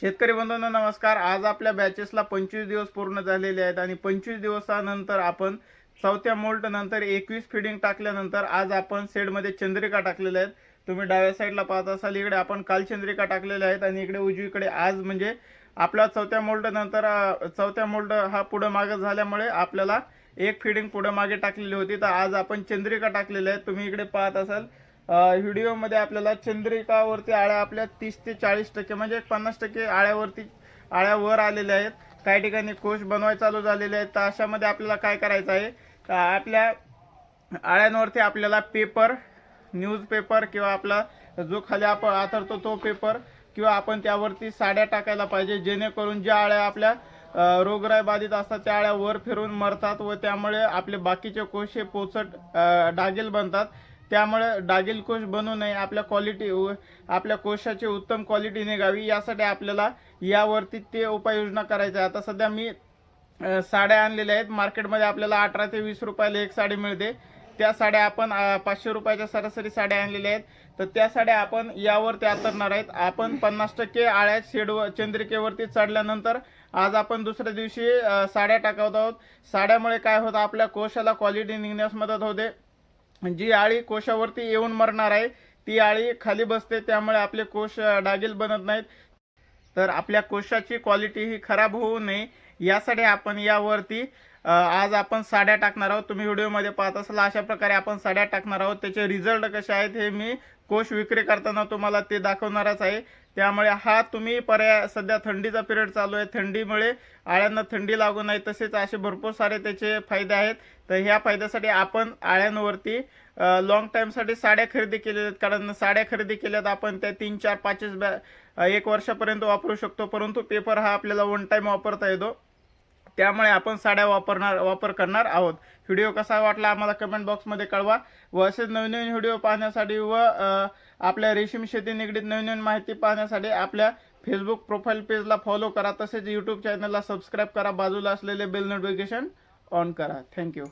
शेतकरी बंधूंना नमस्कार. आज आपल्या बॅचेसला पंचवीस दिवस पूर्ण झालेले आहेत आणि पंचवीस दिवसानंतर आपण चौथ्या मोल्ट नंतर एकवीस फिडिंग टाकल्यानंतर आज आपण सेडमध्ये चंद्रिका टाकलेल्या आहेत. तुम्ही डाव्या साईडला पाहत असाल इकडे आपण काल चंद्रिका टाकलेल्या आहेत आणि इकडे उजवीकडे आज म्हणजे आपला चौथ्या मोल्ट नंतर चौथ्या मोल्ट हा पुढं मागे झाल्यामुळे आपल्याला एक फिडिंग पुढं मागे टाकलेली होती. तर आज आपण चंद्रिका टाकलेल्या आहेत. तुम्ही इकडे पाहत असाल व्हिडिओमध्ये आपल्याला चंद्रिकावरती आळ्या आपल्या तीस ते चाळीस टक्के म्हणजे पन्नास टक्के आळ्यावरती आळ्या वर आलेल्या आहेत. काही ठिकाणी कोश बनवाय चालू झालेले आहेत. तर अशामध्ये आपल्याला काय करायचं आहे? तर आपल्या आळ्यांवरती आपल्याला पेपर न्यूजपेपर किंवा आपला जो खाली आपण आतरतो तो पेपर किंवा आपण त्यावरती साड्या टाकायला पाहिजे जेणेकरून ज्या आळ्या आपल्या रोगराय बाधित असतात त्या आळ्या वर फिरून मरतात व त्यामुळे आपले बाकीचे कोश हे पोचट डागेल बनतात. त्यामुळे डागील कोश बनू नये आपल्या क्वालिटी आपल्या कोशाची उत्तम क्वालिटी निघावी. यासाठी आपल्याला यावरती ते उपाययोजना करायच्या आहे आता सध्या मी साड्या आणलेल्या आहेत. मार्केटमध्ये आपल्याला अठरा ते वीस रुपयाला एक साडी मिळते. त्या साड्या आपण पाचशे रुपयाच्या सरासरी साड्या आणलेल्या आहेत. तर त्या साड्या आपण यावरती आतरणार आहेत. आपण पन्नास टक्के आळ्या शेडवर चंद्रिकेवरती चढल्यानंतर आज आपण दुसऱ्या दिवशी साड्या टाकवत आहोत. साड्यामुळे काय होतं? आपल्या कोशाला क्वालिटी निघण्यास मदत होते. जी आळी कोशावरती येऊन मरणार आहे ती आळी खाली बसते त्यामुळे आपले कोश डागील बनत नाहीत. तर आपल्या कोशाची क्वालिटी ही खराब होऊ नये. यासाठी आपण यावरती आज आपण साड्या टाकणार आहोत. तुम्ही व्हिडिओमध्ये पाहत असाल अशा प्रकारे आपण साड्या टाकणार आहोत. त्याचे रिझल्ट कसे आहेत हे मी कोश विक्री करताना तुम्हाला ते दाखवणारच आहे. त्यामुळे हा तुम्ही पर्याय सध्या थंडीचा पिरियड चालू आहे. थंडीमुळे आळ्यांना थंडी लागू नाही तसेच असे भरपूर सारे त्याचे फायदे आहेत. तर ह्या फायद्यासाठी आपण आळ्यांवरती लॉंग टाईमसाठी साड्या खरेदी केलेल्या आहेत. कारण साड्या खरेदी केल्यात आपण त्या तीन चार पाचच बॅ एक वर्षापर्यंत वापरू शकतो. परंतु पेपर हा आपल्याला वन टाईम वापरता येतो. त्यामुळे आपण साड्या वापरणार वापर करणार आहोत. व्हिडिओ कसा वाटला आम्हाला कमेंट बॉक्समध्ये कळवा. व असेच नवीन नवीन व्हिडिओ पाहण्यासाठी व आपल्या रेशीम शेती निगडीत नवीन नवीन माहिती पाहण्यासाठी आपल्या फेसबुक प्रोफाईल पेजला फॉलो करा. तसेच यूट्यूब चॅनलला सबस्क्राईब करा. बाजूला असलेले बेल नोटिफिकेशन ऑन करा. Thank you